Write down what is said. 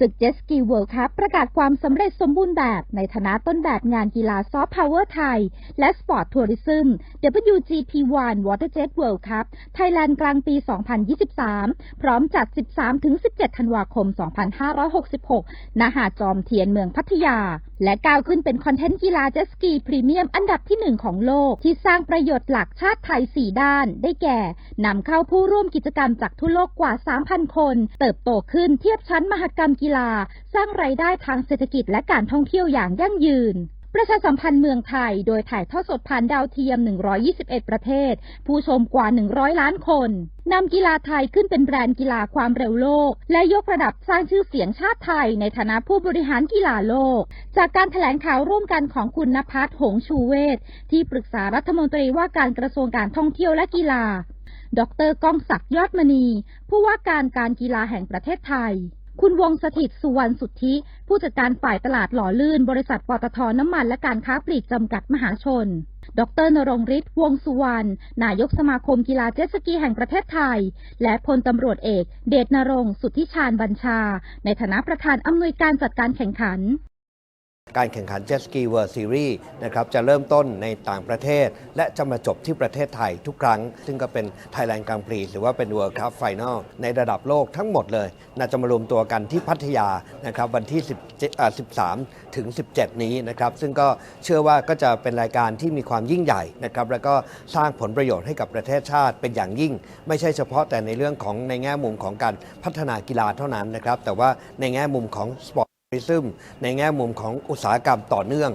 ศึกเจสกีเวิลด์คัพประกาศความสำเร็จสมบูรณ์แบบในฐานะต้นแบบงานกีฬาซอฟต์พาวเวอร์ไทย และสปอร์ตทัวริซึม WGP1 Waterjet World Cup ไทยแลนด์กลางปี 2023 พร้อมจัด 13-17 ธันวาคม 2566 ณ หาดจอมเทียนเมืองพัทยาและก้าวขึ้นเป็นคอนเทนต์กีฬาเจสกีพรีเมียมอันดับที่หนึ่งของโลก ที่สร้างประโยชน์หลักชาติไทย 4 ด้าน ได้แก่นำเข้าผู้ร่วมกิจกรรมจากทั่วโลกกว่า 3,000 คน เติบโตขึ้นเทียบชั้นมหกรรมกีฬา สร้างไรายได้ทางเศรษฐกิจและการท่องเที่ยวอย่างยั่งยืน ประชาสัมพันธ์เมืองไทย โดยถ่ายทอดสดผ่านดาวเทียม 121 ประเทศ ผู้ชมกว่า 100 ล้านคนนำกีฬาไทยขึ้นเป็นแบรนด์กีฬาความเร็วโลก และยกระดับสร้างชื่อเสียงชาติไทยในฐานะผู้บริหารกีฬาโลก จากการแถลงข่าวร่วมกันของคุณนภัสหงษ์ชูเวศที่ปรึกษารัฐมนตรีว่าการกระทรวงการท่องเที่ยวและกีฬา ดรก้องศักดิ์ยอดมณี ผู้ว่าการการกีฬาแห่งประเทศไทย คุณวงสถิตสุวรรณสุทธิ ผู้จัดการฝ่ายตลาดหล่อลื่น บริษัทปตทน้ำมันและการค้าปลีกจำกัดมหาชน ดรนรงฤทธิ์วงสุวรรณ นายกสมาคมกีฬาเจ็ตสกีแห่งประเทศไทย และพลตำรวจเอก เดชนรงสุทธิชาญบัญชา ในฐานะประธานอำนวยการจัดการแข่งขัน การแข่งขัน Jet Ski World Series นะครับจะเริ่มต้นในต่างประเทศ และจะมาจบที่ประเทศไทยทุกครั้ง ซึ่งก็เป็น Thailand Grand Prix หรือว่าเป็น World Cup Final ในระดับโลกทั้งหมดเลยน่าจะมารวมตัวกันที่พัทยานะครับวันที่10อ่า13 ถึง 17 นี้นะครับซึ่งก็เชื่อว่าก็จะเป็นรายการที่มีความยิ่งใหญ่นะครับแล้วก็สร้างผลประโยชน์ให้กับประเทศชาติเป็นอย่างยิ่ง ไม่ใช่เฉพาะแต่ในเรื่องของในแง่มุมของการพัฒนากีฬาเท่านั้นนะครับแต่ว่าในแง่มุมของสปอร์ต ริซึมในแง่มุมของอุตสาหกรรมต่อเนื่อง